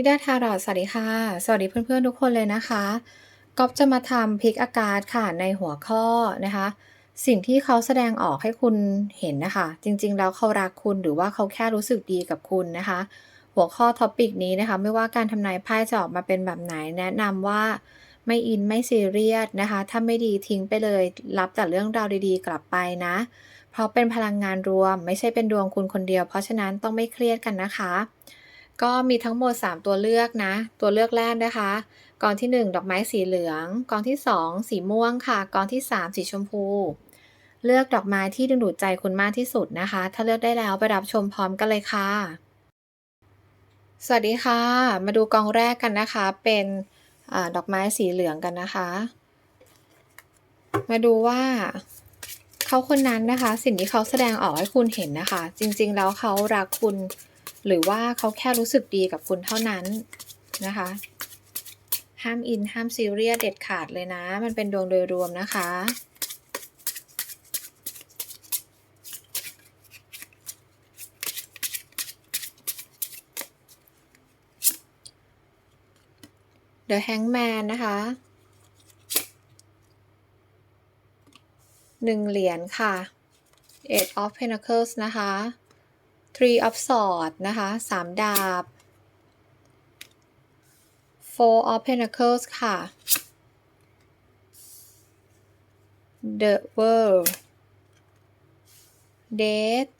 พี่ดาทารอดสวัสดีค่ะ สวัสดีเพื่อนๆทุกคนเลยนะคะก๊อฟจะมาทำพิกอากาศค่ะในหัวข้อนะคะ สิ่งที่เขาแสดงออกให้คุณเห็นนะคะ จริงๆ แล้วเขารักคุณหรือว่าเขาแค่รู้สึกดีกับคุณนะคะ หัวข้อท็อปิกนี้นะคะ ไม่ว่าการทำนายไพ่จะออกมาเป็นแบบไหนแนะนำว่าไม่อินไม่ซีเรียสนะคะ ถ้าไม่ดีทิ้งไปเลย รับแต่เรื่องราวดีๆ กลับไปนะ เพราะเป็นพลังงานรวมไม่ใช่เป็นดวงคุณคนเดียว เพราะฉะนั้นต้องไม่เครียดกันนะคะ ก็มีทั้งหมด 3 ตัวเลือกนะ ตัวเลือกแรกนะคะกองที่ 1 ดอกไม้สีเหลือง กองที่ 2 สีม่วงค่ะ กองที่ 3 สีชมพู เลือกดอกไม้ที่ดึงดูดใจคุณมากที่สุดนะคะ ถ้าเลือกได้แล้วไปรับชมพร้อมกันเลยค่ะ สวัสดีค่ะ มาดูกองแรกกันนะคะ เป็นอดอกไม้สีเหลืองกันนะคะ มาดูว่าเขาคนนั้นนะคะ สิ่งที่เขาแสดงออกให้คุณเห็นนะคะ จริงๆ แล้วเขารักคุณ หรือว่าเขาแค่รู้สึกดีกับคุณเท่านั้นนะคะ ห้ามอินห้ามซีเรียสเด็ดขาดเลยนะ มันเป็นดวงโดยรวมนะคะ The Hangman นะคะหนึ่งเหรียญค่ะ Eight of Pentacles นะคะ Three of Swords นะคะสามดาบ Four of Pentacles ค่ะ The World Death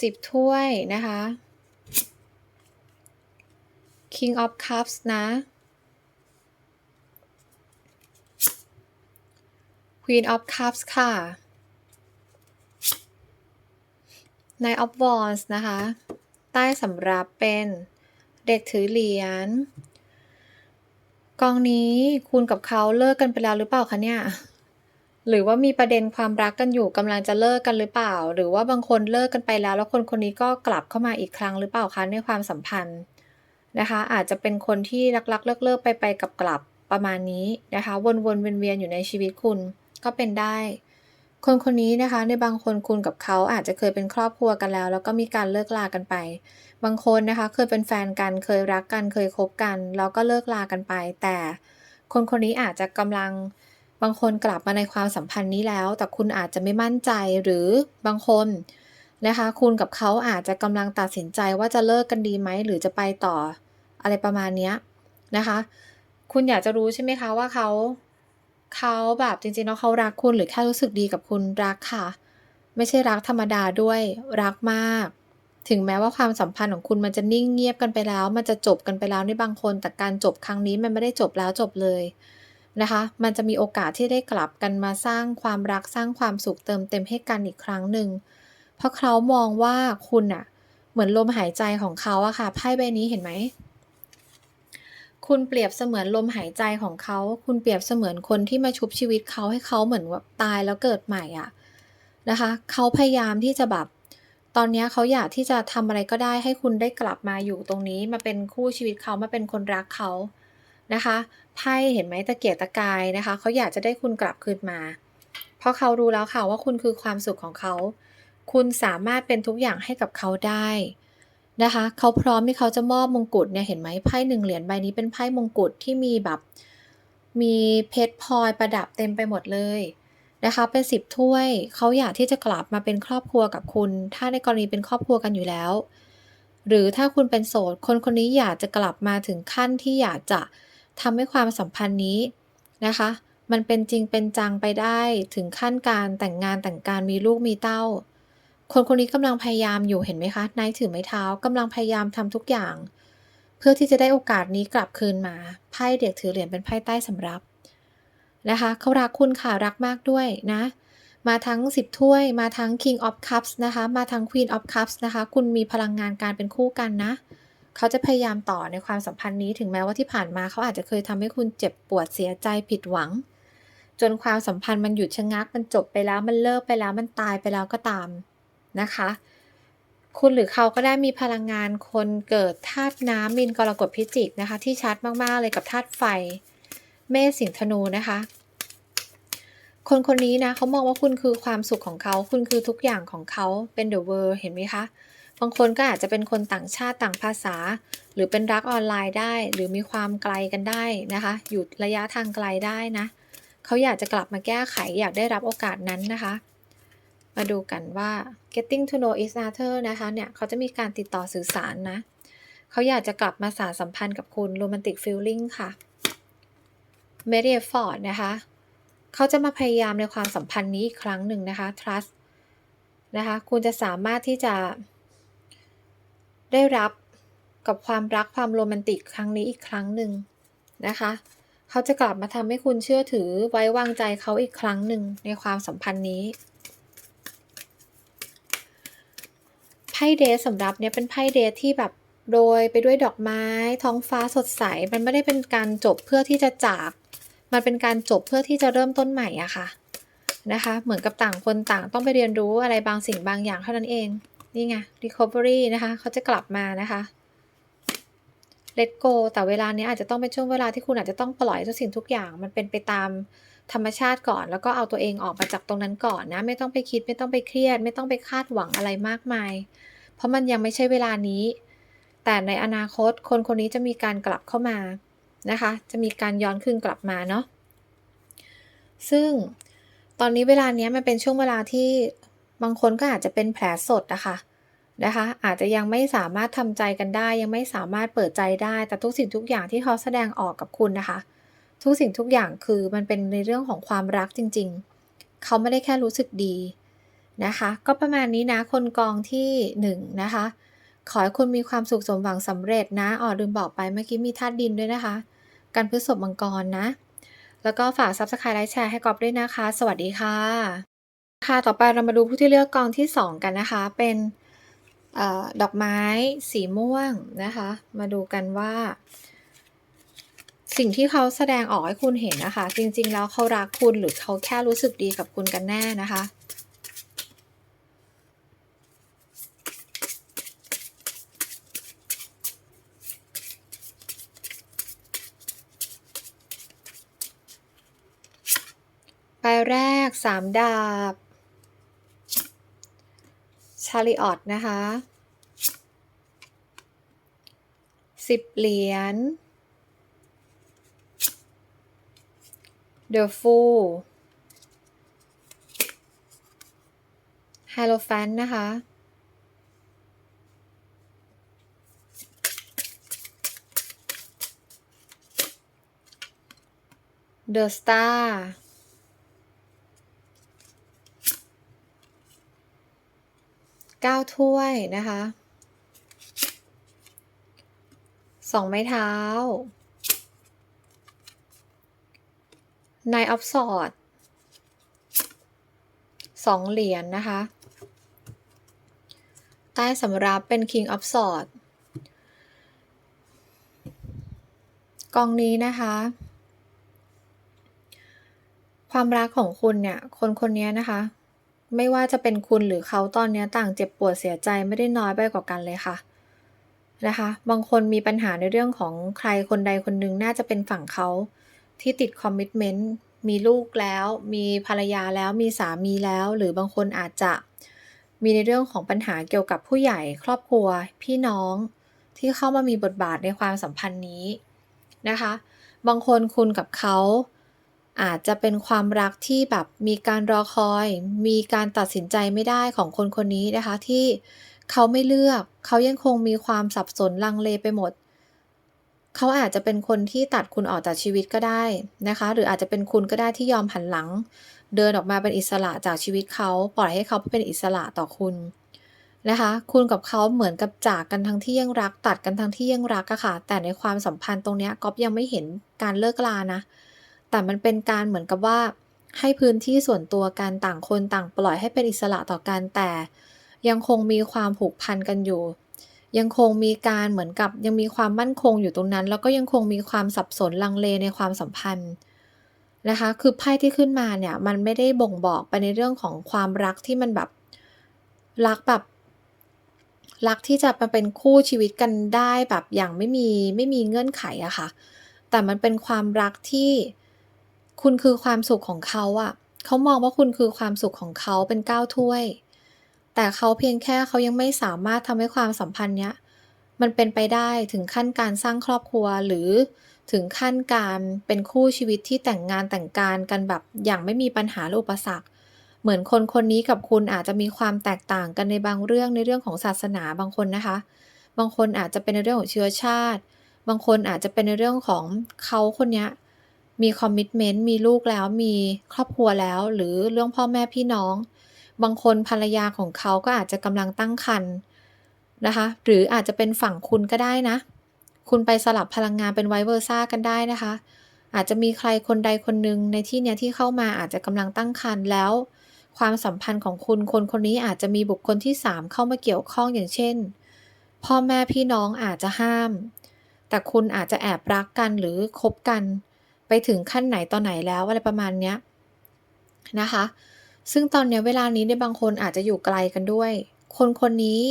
สิบถ้วยนะคะ King of Cups นะ Queen of Cups ค่ะ Knight of Wands นะคะ ใต้สำรับเป็นเด็กถือเหรียญกองนี้คุณกับเขาเลิกกันไปแล้วหรือเปล่าคะเนี่ย หรือว่ามีประเด็นความรักกันอยู่กำลังจะเลิกกันหรือเปล่า หรือว่าบางคนเลิกกันไปแล้ว แล้วคนคนนี้ก็กลับเข้ามาอีกครั้งหรือเปล่าคะในความสัมพันธ์นะคะ อาจจะเป็นคนที่รักๆเลิกๆไปไปกับกลับประมาณนี้นะคะ วนๆเวียนๆอยู่ในชีวิตคุณก็เป็นได้ คนคนนี้นะคะ ในบางคนคุณกับเขาอาจจะเคยเป็นครอบครัวกันแล้ว แล้วก็มีการเลิกลากันไป บางคนนะคะ เคยเป็นแฟนกันเคยรักกันเคยคบกัน แล้วก็เลิกลากันไป แต่คนคนนี้อาจจะกำลังบางคนกลับมาในความสัมพันธ์นี้แล้ว แต่คุณอาจจะไม่มั่นใจหรือบางคนนะคะ คุณกับเขาอาจจะกำลังตัดสินใจว่าจะเลิกกันดีไหมหรือจะไปต่ออะไรประมาณนี้นะคะ คุณอยากจะรู้ใช่ไหมคะว่าเขา เขาแบบจริงๆแล้วเขารักคุณหรือแค่รู้สึกดีกับคุณรักค่ะ ไม่ใช่รักธรรมดาด้วยรักมาก ถึงแม้ว่าความสัมพันธ์ของคุณมันจะนิ่งเงียบกันไปแล้ว มันจะจบกันไปแล้วในบางคน แต่การจบครั้งนี้มันไม่ได้จบแล้วจบเลยนะคะ มันจะมีโอกาสที่ได้กลับกันมาสร้างความรักสร้างความสุขเติมเต็มให้กันอีกครั้งหนึ่ง เพราะเขามองว่าคุณอะเหมือนลมหายใจของเขาอะค่ะไพ่ใบนี้เห็นไหม คุณเปรียบเสมือนลมหายใจของเขา คุณเปรียบเสมือนคนที่มาชุบชีวิตเขาให้เขาเหมือนว่าตายแล้วเกิดใหม่อะนะคะ เขาพยายามที่จะแบบ ตอนนี้เขาอยากที่จะทำอะไรก็ได้ให้คุณได้กลับมาอยู่ตรงนี้ มาเป็นคู่ชีวิตเขามาเป็นคนรักเขานะคะไพ่เห็นไหมตะเกียกตะกายนะคะ เขาอยากจะได้คุณกลับคืนมา เพราะเขารู้แล้วค่ะว่าคุณคือความสุขของเขา คุณสามารถเป็นทุกอย่างให้กับเขาได้ นะคะเขาพร้อมที่เขาจะมอบมงกุฎเนี่ยเห็นไหมไพ่หนึ่งเหรียญใบนี้เป็นไพ่มงกุฎที่มีแบบมีเพชรพลอยประดับเต็มไปหมดเลยนะคะเป็นสิบถ้วยเขาอยากที่จะกลับมาเป็นครอบครัวกับคุณ ถ้าในกรณีเป็นครอบครัวกันอยู่แล้ว หรือถ้าคุณเป็นโสดคนคนนี้อยากจะกลับมาถึงขั้นที่อยากจะทำให้ความสัมพันธ์นี้นะคะ มันเป็นจริงเป็นจังไปได้ถึงขั้นการแต่งงานแต่งการมีลูกมีเต้า คนคนนี้กำลังพยายามอยู่เห็นไหมคะนายถือไม้เท้ากำลังพยายามทำทุกอย่าง เพื่อที่จะได้โอกาสนี้กลับคืนมาไพ่เด็กถือเหรียญเป็นไพ่ใต้สำรับนะคะเขารักคุณค่ะรักมากด้วยนะ มาทั้ง 10 ถ้วย มาทั้ง King of Cups นะคะ มาทั้ง Queen of Cups นะคะ คุณมีพลังงานการเป็นคู่กันนะ เขาจะพยายามต่อในความสัมพันธ์นี้ถึงแม้ว่าที่ผ่านมาเขาอาจจะเคยทำให้คุณเจ็บปวดเสียใจผิดหวัง จนความสัมพันธ์มันหยุดชะงักมันจบไปแล้วมันเลิกไปแล้วมันตายไปแล้วก็ตาม นะคะ คุณหรือเขาก็ได้มีพลังงานคนเกิดธาตุน้ำมินกรกฎพิจิกนะคะ ที่ชัดมากๆเลยกับธาตุไฟ เมษสิงธนูนะคะ คนคนนี้นะเขามองว่าคุณคือความสุขของเขา คุณคือทุกอย่างของเขาเป็น the world เห็นไหมคะบางคนก็อาจจะเป็นคนต่างชาติต่างภาษา หรือเป็นรักออนไลน์ได้ หรือมีความไกลกันได้นะคะ อยู่ระยะทางไกลได้นะเขาอยากจะกลับมาแก้ไขอยากได้รับโอกาสนั้นนะคะ มาดูกันว่า getting to know each other นะคะเนี่ยเขาจะมีการติดต่อสื่อสารนะ เขาอยากจะกลับมาสานสัมพันธ์กับคุณ romantic feeling ค่ะ m a r y f o r d นะคะ เขาจะมาพยายามในความสัมพันธ์นี้อีกครั้งหนึ่งนะคะ trust นะคะ คุณจะสามารถที่จะได้รับกับความรักความโรแมนติกครั้งนี้อีกครั้งหนึ่งนะคะ เขาจะกลับมาทำให้คุณเชื่อถือไว้วางใจเขาอีกครั้งหนึ่งในความสัมพันธ์นี้ ไพ่เดทสำหรับเนี้ยเป็นไพ่เดทที่แบบโรยไปด้วยดอกไม้ ท้องฟ้าสดใส มันไม่ได้เป็นการจบเพื่อที่จะจาก มันเป็นการจบเพื่อที่จะเริ่มต้นใหม่อะค่ะนะคะ เหมือนกับต่างคนต่างต้องไปเรียนรู้อะไรบางสิ่งบางอย่างเท่านั้นเอง นี่ไง recovery นะคะ เขาจะกลับมานะคะ let go แต่เวลานี้อาจจะต้องเป็นช่วงเวลาที่คุณอาจจะต้องปล่อยทุกสิ่งทุกอย่าง มันเป็นไปตาม ธรรมชาติก่อน แล้วก็เอาตัวเองออกมาจากตรงนั้นก่อนนะ ไม่ต้องไปคิดไม่ต้องไปเครียด ไม่ต้องไปคาดหวังอะไรมากมาย เพราะมันยังไม่ใช่เวลานี้ แต่ในอนาคตคนคนนี้จะมีการกลับเข้ามานะคะ จะมีการย้อนคืนกลับมาเนาะซึ่งตอนนี้เวลาเนี้ยมันเป็นช่วงเวลาที่บางคนก็อาจจะเป็นแผลสดอะคะนะคะ อาจจะยังไม่สามารถทำใจกันได้ ยังไม่สามารถเปิดใจได้ แต่ทุกสิ่งทุกอย่างที่เขาแสดงออกกับคุณนะคะ ทุกสิ่งทุกอย่างคือมันเป็นในเรื่องของความรักจริง ๆ เขาไม่ได้แค่รู้สึกดีนะคะ ก็ประมาณนี้นะคนกองที่หนึ่งนะคะ ขอให้คุณมีความสุขสมหวังสำเร็จนะอ๋อลืมบอกไปเมื่อกี้มีธาตุดินด้วยนะคะ การพฤษภมังกรนะ แล้วก็ฝาก Subscribe ไลค์แชร์ให้กอบด้วยนะคะ สวัสดีค่ะ ค่ะ ต่อไปเรามาดูผู้ที่เลือกกองที่ 2 กันนะคะ เป็นออดอกไม้สีม่วงนะคะ มาดูกันว่า สิ่งที่เขาแสดงออกให้คุณเห็นนะคะ จริง ๆ แล้วเขารักคุณหรือเขาแค่รู้สึกดีกับคุณกันแน่นะคะใบแรกสามดาบ ชาริออตนะคะสิบเหรียญ เดอะฟูลไฮโลแฟนนะคะเดอะสตาร์เก้าถ้วยนะคะ สองไม้เท้า Nine of Swords สองเหรียญนนะคะ ใต้สำรับเป็น King of Swords กองนี้นะคะ ความรักของคุณเนี่ย คนคนนี้นะคะ ไม่ว่าจะเป็นคุณหรือเขาตอนนี้ต่างเจ็บปวดเสียใจไม่ได้น้อยไปกว่ากันเลยค่ะนะคะ บางคนมีปัญหาในเรื่องของใครคนใดคนหนึ่งน่าจะเป็นฝั่งเขา ที่ติดคอมมิชเมนต์มีลูกแล้ว มีภรรยาแล้วมีสามีแล้ว หรือบางคนอาจจะมีในเรื่องของปัญหาเกี่ยวกับผู้ใหญ่ครอบครัว พี่น้องที่เข้ามามีบทบาทในความสัมพันธ์นี้นะคะ บางคนคุณกับเขาอาจจะเป็นความรักที่แบบมีการรอคอย มีการตัดสินใจไม่ได้ของคนคนนี้นะคะที่เขาไม่เลือก เขายังคงมีความสับสนลังเลไปหมด เขาอาจจะเป็นคนที่ตัดคุณออกจากชีวิตก็ได้นะคะ หรืออาจจะเป็นคุณก็ได้ที่ยอมหันหลัง เดินออกมาเป็นอิสระจากชีวิตเขาปล่อยให้เขาเป็นอิสระต่อคุณนะคะ คุณกับเขาเหมือนกับจากกันทั้งที่ยังรัก ตัดกันทั้งที่ยังรักอะค่ะ แต่ในความสัมพันธ์ตรงนี้ก๊อฟยังไม่เห็นการเลิกลานะ แต่มันเป็นการเหมือนกับว่า ให้พื้นที่ส่วนตัวกันต่างคนต่างปล่อยให้เป็นอิสระต่อกันแต่ ยังคงมีความผูกพันกันอยู่ ยังคงมีการเหมือนกับยังมีความมั่นคงอยู่ตรงนั้น แล้วก็ยังคงมีความสับสนลังเลในความสัมพันธ์นะคะ คือไพ่ที่ขึ้นมาเนี่ยมันไม่ได้บ่งบอกไปในเรื่องของความรักที่มันแบบรักแบบรักที่จะมาเป็นคู่ชีวิตกันได้แบบอย่างไม่มีไม่มีเงื่อนไขอะค่ะ แต่มันเป็นความรักที่คุณคือความสุขของเขาอะเขามองว่าคุณคือความสุขของเขาเป็นก้าวถ้วย แต่เขาเพียงแค่เขายังไม่สามารถทำให้ความสัมพันธ์เนี้ย มันเป็นไปได้ถึงขั้นการสร้างครอบครัวหรือถึงขั้นการเป็นคู่ชีวิตที่แต่งงานแต่งการกันแบบอย่างไม่มีปัญหาหรืออุปสรรค เหมือนคนคนนี้กับคุณอาจจะมีความแตกต่างกันในบางเรื่องในเรื่องของศาสนาบางคนนะคะ บางคนอาจจะเป็นในเรื่องของเชื้อชาติ บางคนอาจจะเป็นในเรื่องของเขาคนนี้มีคอมมิ t เมนต์มีลูกแล้วมีครอบครัวแล้ว หรือเรื่องพ่อแม่พี่น้อง บางคนภรรยาของเขาก็อาจจะกำลังตั้งครรภ์นะคะ หรืออาจจะเป็นฝั่งคุณก็ได้นะ คุณไปสลับพลังงานเป็นไวเวอร์ซ่ากันได้นะคะ อาจจะมีใครคนใดคนหนึ่งในที่เนี้ยที่เข้ามาอาจจะกำลังตั้งครรภ์แล้ว ความสัมพันธ์ของคุณคนคนนี้อาจจะมีบุคคลที่ 3 เข้ามาเกี่ยวข้องอย่างเช่น พ่อแม่พี่น้องอาจจะห้าม แต่คุณอาจจะแอบรักกันหรือคบกัน ไปถึงขั้นไหนตอนไหนแล้วอะไรประมาณเนี้ยนะคะ ซึ่งตอนนี้เวลานี้ในบางคนอาจจะอยู่ไกลกันด้วย คนคนนี้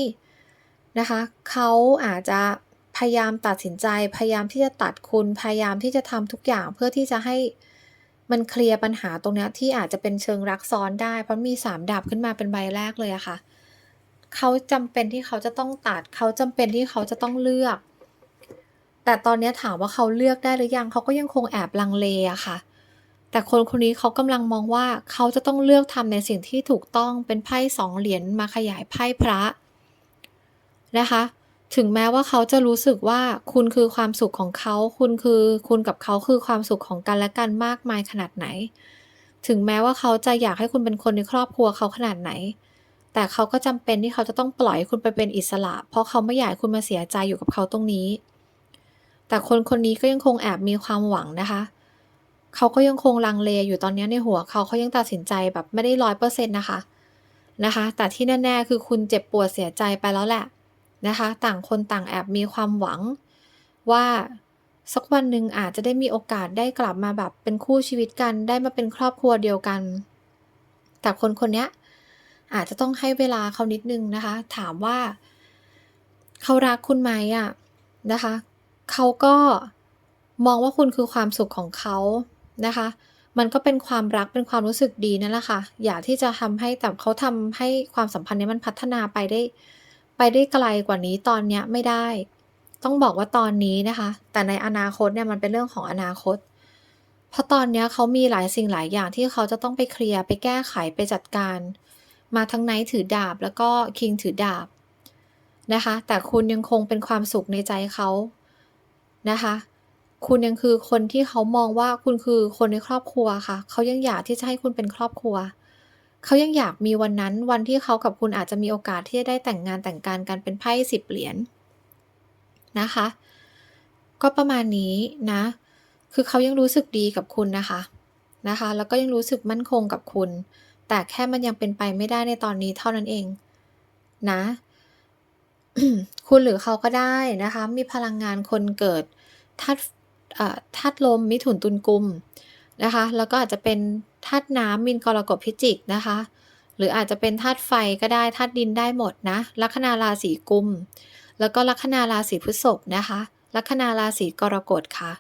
นะคะเขาอาจจะพยายามตัดสินใจ พยายามที่จะตัดคุณ พยายามที่จะทำทุกอย่างเพื่อที่จะให้มันเคลียร์ปัญหาตรงนี้ที่อาจจะเป็นเชิงรักซ้อนได้ เพราะมีสามดาบขึ้นมาเป็นใบแรกเลยอะค่ะเขาจำเป็นที่เขาจะต้องตัด เขาจำเป็นที่เขาจะต้องเลือก แต่ตอนนี้ถามว่าเขาเลือกได้หรือยังเขาก็ยังคงแอบลังเลอะค่ะ แต่คนคนนี้เขากำลังมองว่าเขาจะต้องเลือกทำในสิ่งที่ถูกต้องเป็นไพ่สองเหรียญมาขยายไพ่พระนะคะ ถึงแม้ว่าเขาจะรู้สึกว่าคุณคือความสุขของเขา คุณคือคุณกับเขาคือความสุขของกันและกันมากมายขนาดไหน ถึงแม้ว่าเขาจะอยากให้คุณเป็นคนในครอบครัวเขาขนาดไหน แต่เขาก็จำเป็นที่เขาจะต้องปล่อยคุณไปเป็นอิสระ เพราะเขาไม่อยากคุณมาเสียใจอยู่กับเขาตรงนี้ แต่คนคนนี้ก็ยังคงแอบมีความหวังนะคะเขาก็ยังคงลังเลอยู่ตอนนี้ในหัวเขาเขายังตัดสินใจแบบไม่ได้ร้อยเปอร์เซ็นต์นะคะนะคะ แต่ที่แน่ๆคือคุณเจ็บปวดเสียใจไปแล้วแหละนะคะ ต่างคนต่างแอบมีความหวังว่าสักวันหนึ่งอาจจะได้มีโอกาสได้กลับมาแบบเป็นคู่ชีวิตกันได้มาเป็นครอบครัวเดียวกัน แต่คนคนนี้อาจจะต้องให้เวลาเขานิดนึงนะคะ ถามว่า เขารักคุณไหมอะนะคะ เขาก็มองว่าคุณคือความสุขของเขา นะคะ มันก็เป็นความรักเป็นความรู้สึกดีนั่นแหละค่ะ อยากที่จะทำให้แต่เขาทำให้ความสัมพันธ์นี้มันพัฒนาไปได้ ไปได้ไกลกว่านี้ตอนเนี้ยไม่ได้ ต้องบอกว่าตอนนี้นะคะ แต่ในอนาคตเนี่ยมันเป็นเรื่องของอนาคต เพราะตอนเนี้ยเขามีหลายสิ่งหลายอย่างที่เขาจะต้องไปเคลียร์ไปแก้ไขไปจัดการ มาทั้งไนท์ถือดาบแล้วก็คิงถือดาบนะคะ แต่คุณยังคงเป็นความสุขในใจเขานะคะ คุณยังคือคนที่เขามองว่าคุณคือคนในครอบครัวค่ะ เขายังอยากที่จะให้คุณเป็นครอบครัว เขายังอยากมีวันนั้นวันที่เขากับคุณอาจจะมีโอกาสที่จะได้แต่งงานแต่งการกันเป็นไพ่สิบเหรียญนะคะ ก็ประมาณนี้นะ คือเขายังรู้สึกดีกับคุณนะคะนะคะ แล้วก็ยังรู้สึกมั่นคงกับคุณ แต่แค่มันยังเป็นไปไม่ได้ในตอนนี้เท่านั้นเอง นะ คุณหรือเขาก็ได้นะคะ มีพลังงานคนเกิดธาตุ ธาตุลมมิถุนตุลกุมนะคะ แล้วก็อาจจะเป็นธาตุน้ำมินกรกฎพิจิกนะคะ หรืออาจจะเป็นธาตุไฟก็ได้ธาตุดินได้หมดนะ ลัคนาราศีกุม แล้วก็ลัคนาราศีพฤษภนะคะ ลัคนาราศีกรกฎค่ะ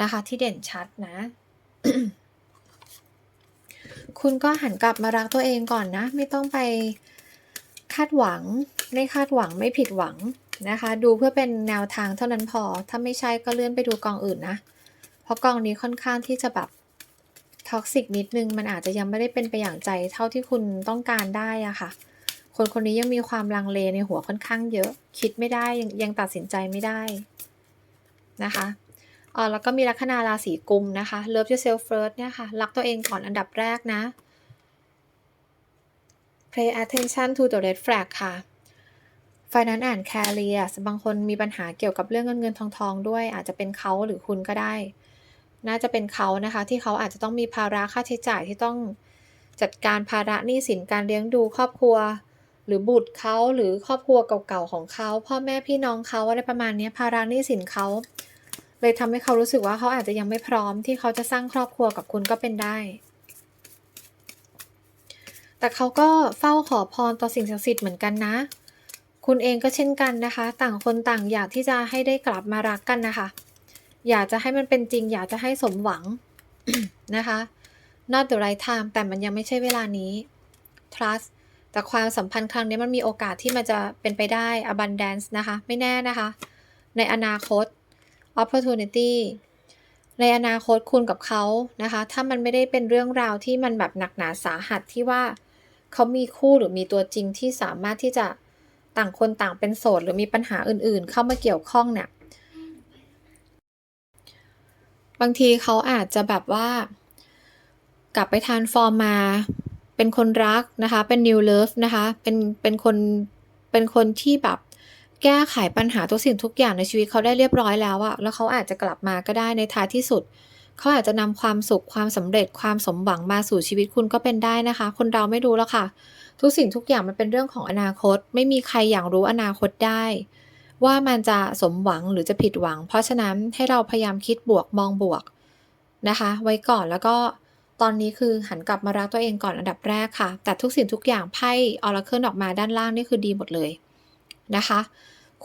นะคะ ที่เด่นชัดนะ คุณก็หันกลับมารักตัวเองก่อนนะ ไม่ต้องไปคาดหวัง ไม่คาดหวังไม่ผิดหวัง นะคะ ดูเพื่อเป็นแนวทางเท่านั้นพอ ถ้าไม่ใช่ก็เลื่อนไปดูกองอื่นนะ เพราะกองนี้ค่อนข้างที่จะแบบท็อกซิกนิดนึง มันอาจจะยังไม่ได้เป็นไปอย่างใจเท่าที่คุณต้องการได้อะค่ะ คนคนนี้ยังมีความลังเลในหัวค่อนข้างเยอะ คิดไม่ได้ยังยังตัดสินใจไม่ได้นะคะอ๋อแล้วก็มีลัคนาราศีกุมนะคะ Love yourself first เนี่ยค่ะ รักตัวเองก่อนอันดับแรกนะ Pay attention to the red flag ค่ะ Finance and Career บางคนมีปัญหาเกี่ยวกับเรื่องเงินเงินทองทองด้วย อาจจะเป็นเขาหรือคุณก็ได้ น่าจะเป็นเขานะคะ ที่เขาอาจจะต้องมีภาระค่าใช้จ่ายที่ต้องจัดการภาระหนี้สินการเลี้ยงดูครอบครัว หรือบุตรเขาหรือครอบครัวเก่าๆของเขา พ่อแม่พี่น้องเขาอะไรประมาณนี้ภาระหนี้สินเขาเลยทำให้เขารู้สึกว่าเขาอาจจะยังไม่พร้อมที่เขาจะสร้างครอบครัวกับคุณก็เป็นได้ แต่เขาก็เฝ้าขอพรต่อสิ่งศักดิ์สิทธิ์เหมือนกันนะ คุณเองก็เช่นกันนะคะ ต่างคนต่างอยากที่จะให้ได้กลับมารักกันนะคะ อยากจะให้มันเป็นจริง อยากจะให้สมหวังนะคะ not the right time แต่มันยังไม่ใช่เวลานี้ trust แต่ความสัมพันธ์ครั้งนี้มันมีโอกาสที่มันจะเป็นไปได้ abundance นะคะ ไม่แน่นะคะ ในอนาคต opportunity ในอนาคตคุณกับเขานะคะ ถ้ามันไม่ได้เป็นเรื่องราวที่มันแบบหนักหนาสาหัสที่ว่าเขามีคู่หรือมีตัวจริงที่สามารถที่จะ ต่างคนต่างเป็นโสดหรือมีปัญหาอื่นๆ เข้ามาเกี่ยวข้องเนี่ย บางทีเขาอาจจะแบบว่า กลับไปทานฟอร์มมา เป็นคนรักนะคะ เป็น new love นะคะ เป็นเป็นคนเป็นคนที่แบบแก้ไขปัญหาทุกสิ่งทุกอย่างในชีวิตเขาได้เรียบร้อยแล้วอะแล้วเขาอาจจะกลับมาก็ได้ในท้ายที่สุด เขาอาจจะนำความสุขความสำเร็จความสมหวังมาสู่ชีวิตคุณก็เป็นได้นะคะ คนเราไม่รู้แล้วค่ะ ทุกสิ่งทุกอย่างมันเป็นเรื่องของอนาคต ไม่มีใครอย่างรู้อนาคตได้ ว่ามันจะสมหวังหรือจะผิดหวัง เพราะฉะนั้นให้เราพยายามคิดบวกมองบวกนะคะ ไว้ก่อนแล้วก็ตอนนี้คือหันกลับมารักตัวเองก่อนอันดับแรกค่ะ แต่ทุกสิ่งทุกอย่างไพ่ออราเคิลออกมาด้านล่างนี่คือดีหมดเลยนะคะ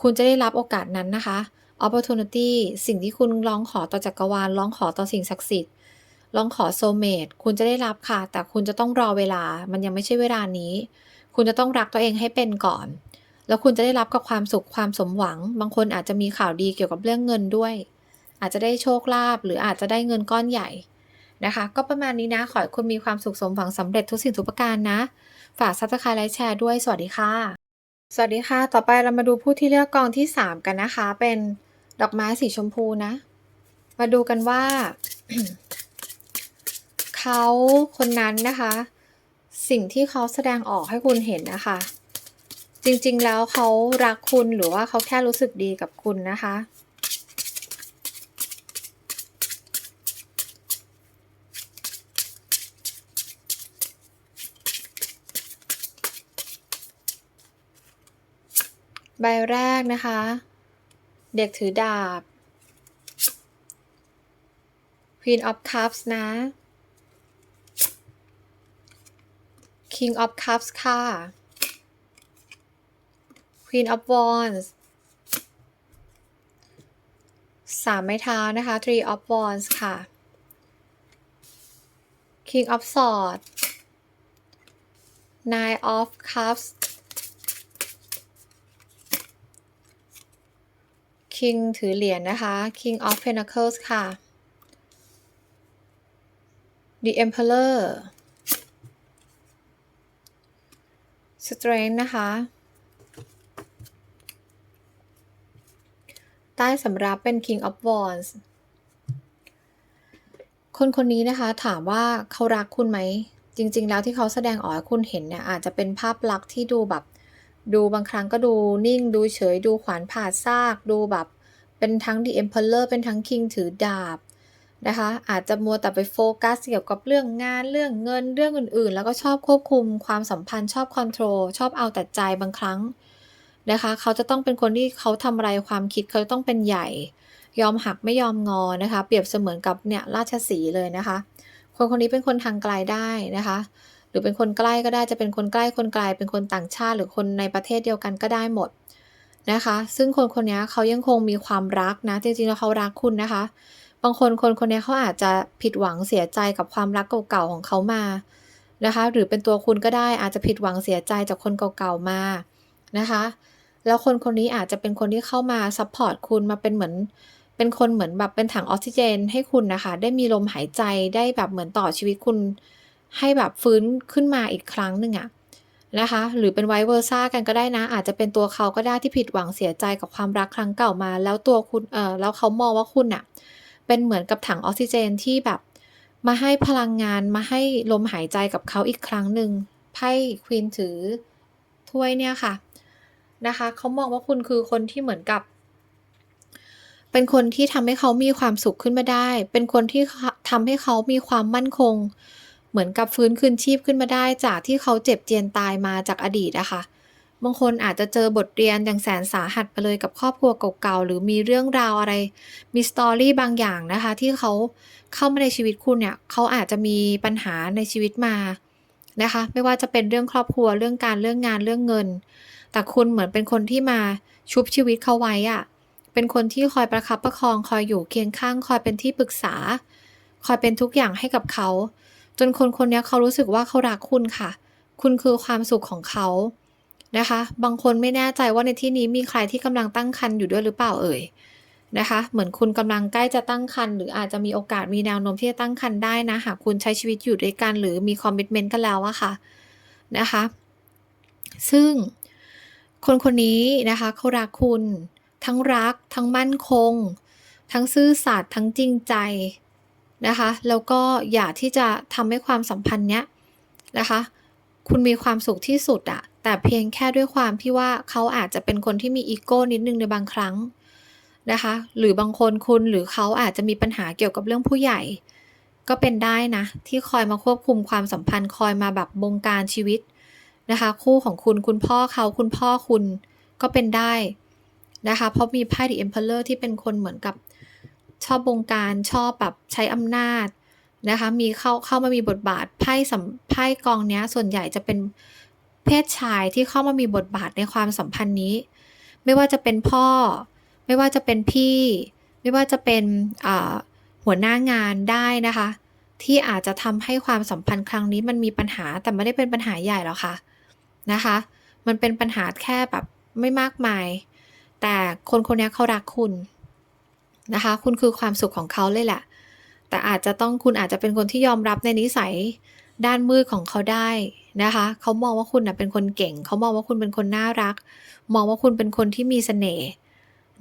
คุณจะได้รับโอกาสนั้นนะคะ opportunity สิ่งที่คุณร้องขอต่อจักรวาลร้องขอต่อสิ่งศักดิ์สิทธิ์ ร้องขอโซเมตคุณจะได้รับค่ะ แต่คุณจะต้องรอเวลา มันยังไม่ใช่เวลานี้ คุณจะต้องรักตัวเองให้เป็นก่อน แล้วคุณจะได้รับกับความสุขความสมหวัง บางคนอาจจะมีข่าวดีเกี่ยวกับเรื่องเงินด้วย อาจจะได้โชคลาภหรืออาจจะได้เงินก้อนใหญ่นะคะ ก็ประมาณนี้นะ ขอให้คุณมีความสุขสมหวังสำเร็จทุกสิ่งทุกประการนะ ฝากซับสไครต์ไลค์แชร์ด้วย สวัสดีค่ะ สวัสดีค่ะ ต่อไปเรามาดูผู้ที่เลือกกองที่ 3 กันนะคะ เป็นดอกไม้สีชมพูนะ มาดูกันว่า เขาคนนั้นนะคะ สิ่งที่เขาแสดงออกให้คุณเห็นนะคะ จริงๆแล้วเขารักคุณหรือว่าเขาแค่รู้สึกดีกับคุณนะคะใบแรกนะคะ เด็กถือดาบ Queen of Cups นะ King of Cups ค่ะ Queen of Wands สามไม้เท้านะคะ Three of Wands ค่ะ King of Swords Nine of Cups King ถือเหรียญนะคะ King of Pentacles ค่ะ The Emperor Strength นะคะ ใต้สำรับเป็น King of Wands คนคนนี้นะคะถามว่าเขารักคุณไหม จริง ๆ แล้วที่เขาแสดงออกคุณเห็นเนี่ยอาจจะเป็นภาพลักษณ์ที่ดูแบบ ดูบางครั้งก็ดูนิ่งดูเฉยดูขวานผ่าซาก ดูแบบ เป็นทั้ง The Emperor เป็นทั้ง King ถือดาบ นะคะ อาจจะมัวแต่ไปโฟกัสเกี่ยวกับเรื่องงานเรื่องเงินเรื่องอื่นๆ แล้วก็ชอบควบคุมความสัมพันธ์ชอบคอนโทรลชอบเอาแต่ใจบางครั้งนะคะ เขาจะต้องเป็นคนที่เขาทำอะไรความคิดเขาต้องเป็นใหญ่ ยอมหักไม่ยอมงอนะคะ เปรียบเสมือนกับเนี่ยราชสีเลยนะคะ คนคนนี้เป็นคนทางไกลได้นะคะ หรือเป็นคนใกล้ก็ได้จะเป็นคนใกล้คนไกลเป็นคนต่างชาติ หรือคนในประเทศเดียวกันก็ได้หมดนะคะ ซึ่งคนคนนี้เขายังคงมีความรักนะจริงๆแล้วเขารักคุณนะคะ บางคนคนคนนี้เขาอาจจะผิดหวังเสียใจกับความรักเก่าๆของเขามานะคะ หรือเป็นตัวคุณก็ได้อาจจะผิดหวังเสียใจจากคนเก่าๆมานะคะ แล้วคนคนนี้อาจจะเป็นคนที่เข้ามาซัพพอร์ตคุณมาเป็นเหมือน เป็นคนเหมือนแบบเป็นถังออกซิเจน ให้คุณนะคะ ได้มีลมหายใจได้แบบเหมือนต่อชีวิตคุณ ให้แบบฟื้นขึ้นมาอีกครั้งหนึ่งอะนะคะ หรือเป็นไวเวอร์ซ่ากันก็ได้นะ อาจจะเป็นตัวเขาก็ได้ที่ผิดหวังเสียใจกับความรักครั้งเก่ามา แล้วตัวคุณเออแล้วเขามองว่าคุณอะ เป็นเหมือนกับถังออกซิเจนที่แบบ มาให้พลังงานมาให้ลมหายใจกับเขาอีกครั้งหนึ่งไพ่ควีนถือถ้วยเนี่ยค่ะนะคะเขามองว่าคุณคือคนที่เหมือนกับ เป็นคนที่ทำให้เขามีความสุขขึ้นมาได้ เป็นคนที่ทำให้เขามีความมั่นคง เหมือนกับฟื้นคืนชีพขึ้นมาได้ จากที่เขาเจ็บเจียนตายมาจากอดีตอะค่ะ บางคนอาจจะเจอบทเรียนอย่างแสนสาหัสไปเลยกับครอบครัวเก่าๆ หรือมีเรื่องราวอะไร มีสตอรี่บางอย่างนะคะ ที่เขาเข้ามาในชีวิตคุณเนี่ยเขาอาจจะมีปัญหาในชีวิตมานะคะ ไม่ว่าจะเป็นเรื่องครอบครัวเรื่องการเรื่องงานเรื่องเงิน แต่คุณเหมือนเป็นคนที่มาชุบชีวิตเขาไว้อะเป็นคนที่คอยประคับประคองคอยอยู่เคียงข้าง คอยเป็นที่ปรึกษา คอยเป็นทุกอย่างให้กับเขา จนคนคนนี้เขารู้สึกว่าเขารักคุณค่ะ คุณคือความสุขของเขา นะคะ บางคนไม่แน่ใจว่าในที่นี้มีใครที่กำลังตั้งครรภ์อยู่ด้วยหรือเปล่าเอ่ยนะคะ เหมือนคุณกำลังใกล้จะตั้งครรภ์หรืออาจจะมีโอกาสมีแนวโน้มที่จะตั้งครรภ์ได้นะหากคุณใช้ชีวิตอยู่ด้วยกันหรือมีคอมมิตเมนต์กันแล้วอะค่ะนะคะ ซึ่งคนคนนี้นะคะเขารักคุณทั้งรัก ทั้งมั่นคง ทั้งซื่อสัตย์ทั้งจริงใจนะคะ แล้วก็อยากที่จะทำให้ความสัมพันธ์เนี้ยนะคะ คุณมีความสุขที่สุดอะแต่เพียงแค่ด้วยความที่ว่าเขาอาจจะเป็นคนที่มีอีโก้นิดนึงในบางครั้งนะคะ หรือบางคนคุณหรือเขาอาจจะมีปัญหาเกี่ยวกับเรื่องผู้ใหญ่ ก็เป็นได้นะ ที่คอยมาควบคุมความสัมพันธ์คอยมาแบบบงการชีวิตนะคะ คู่ของคุณคุณพ่อเขาคุณพ่อคุณก็เป็นได้นะคะ เพราะมีไพ่ The Emperor ที่เป็นคนเหมือนกับชอบบงการชอบแบบใช้อำนาจ นะคะมีเข้าเข้ามามีบทบาทไพ่สัมไพ่กองเนี้ยส่วนใหญ่จะเป็นเพศชายที่เข้ามามีบทบาทในความสัมพันธ์นี้ ไม่ว่าจะเป็นพ่อ ไม่ว่าจะเป็นพี่ ไม่ว่าจะเป็นหัวหน้างานได้นะคะ ที่อาจจะทำให้ความสัมพันธ์ครั้งนี้มันมีปัญหาแต่ไม่ได้เป็นปัญหาใหญ่หรอกค่ะนะคะ มันเป็นปัญหาแค่แบบไม่มากมาย แต่คนคนนี้เขารักคุณนะคะ คุณคือความสุขของเขาเลยแหละ แต่อาจจะต้องคุณอาจจะเป็นคนที่ยอมรับในนิสัยด้านมืดของเขาได้นะคะเขามองว่าคุณนะเป็นคนเก่ง เขามองว่าคุณเป็นคนน่ารัก มองว่าคุณเป็นคนที่มีเสน่ห์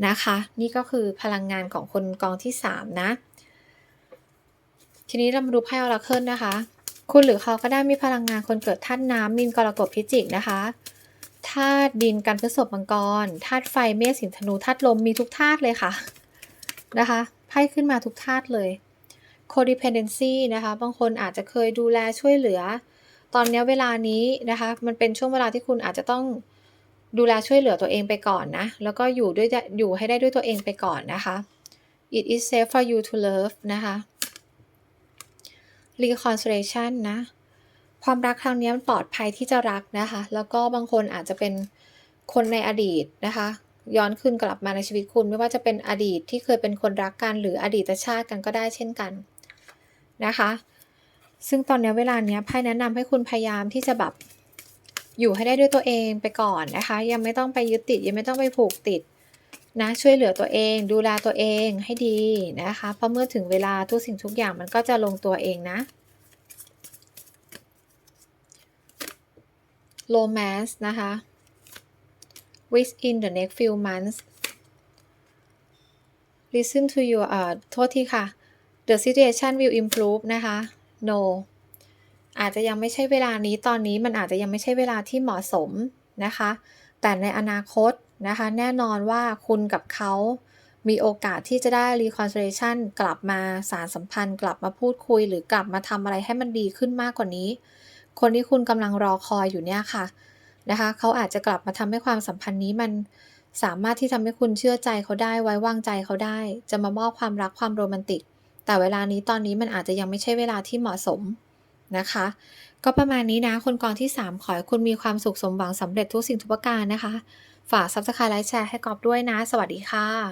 นะคะ นี่ก็คือพลังงานของคนกองที่สามนะ ทีนี้เรามาดูไพ่ออราเคิลนะคะ คุณหรือเขาก็ได้มีพลังงานคนเกิดธาตุน้ำมินกรกฎพิจิกนะคะธาตุดินกันพฤษภมังกรธาตุไฟเมษสิงธนูธาตุลมมีทุกธาตุเลยค่ะนะคะไพ่ขึ้นมาทุกธาตุเลย codependency นะคะ บางคนอาจจะเคยดูแลช่วยเหลือ ตอนนี้เวลานี้นะคะ มันเป็นช่วงเวลาที่คุณอาจจะต้องดูแลช่วยเหลือตัวเองไปก่อนนะ แล้วก็อยู่ด้วยอยู่ให้ได้ด้วยตัวเองไปก่อนนะคะ it is safe for you to love นะคะ reconciliation นะ ความรักครั้งนี้มันปลอดภัยที่จะรักนะคะ แล้วก็บางคนอาจจะเป็นคนในอดีตนะคะ ย้อนคืนกลับมาในชีวิตคุณ ไม่ว่าจะเป็นอดีตที่เคยเป็นคนรักกัน หรืออดีตชาติกันก็ได้เช่นกัน นะคะ ซึ่งตอนนี้เวลาเนี้ยไพ่แนะนำให้คุณพยายามที่จะแบบอยู่ให้ได้ด้วยตัวเองไปก่อนนะคะ ยังไม่ต้องไปยึดติด ยังไม่ต้องไปผูกติดนะช่วยเหลือตัวเอง ดูแลตัวเองให้ดีนะคะ เพราะเมื่อถึงเวลาทุกสิ่งทุกอย่างมันก็จะลงตัวเองนะ romance นะคะ within the next few months listen to your เอ่อโทษทีค่ะ the situation will improve นะคะ no อาจจะยังไม่ใช่เวลานี้ตอนนี้มันอาจจะยังไม่ใช่เวลาที่เหมาะสมนะคะ แต่ในอนาคตนะคะ แน่นอนว่าคุณกับเขามีโอกาสที่จะได้ reconciliation กลับมาสารสัมพันธ์ กลับมาพูดคุย หรือกลับมาทำอะไรให้มันดีขึ้นมากกว่านี้ คนที่คุณกำลังรอคอยอยู่เนี่ยค่ะนะคะเขาอาจจะกลับมาทำให้ความสัมพันธ์นี้มันสามารถที่ทำให้คุณเชื่อใจเขาได้ไว้วางใจเขาได้ จะมามอบความรักความโรแมนติก แต่เวลานี้ตอนนี้มันอาจจะยังไม่ใช่เวลาที่เหมาะสมนะคะ ก็ประมาณนี้นะคนกองที่ 3 ขอให้คุณมีความสุขสมหวังสำเร็จทุกสิ่งทุกประการนะคะ ฝากซับสไครต์ไลค์แชร์ให้กอบด้วยนะ สวัสดีค่ะ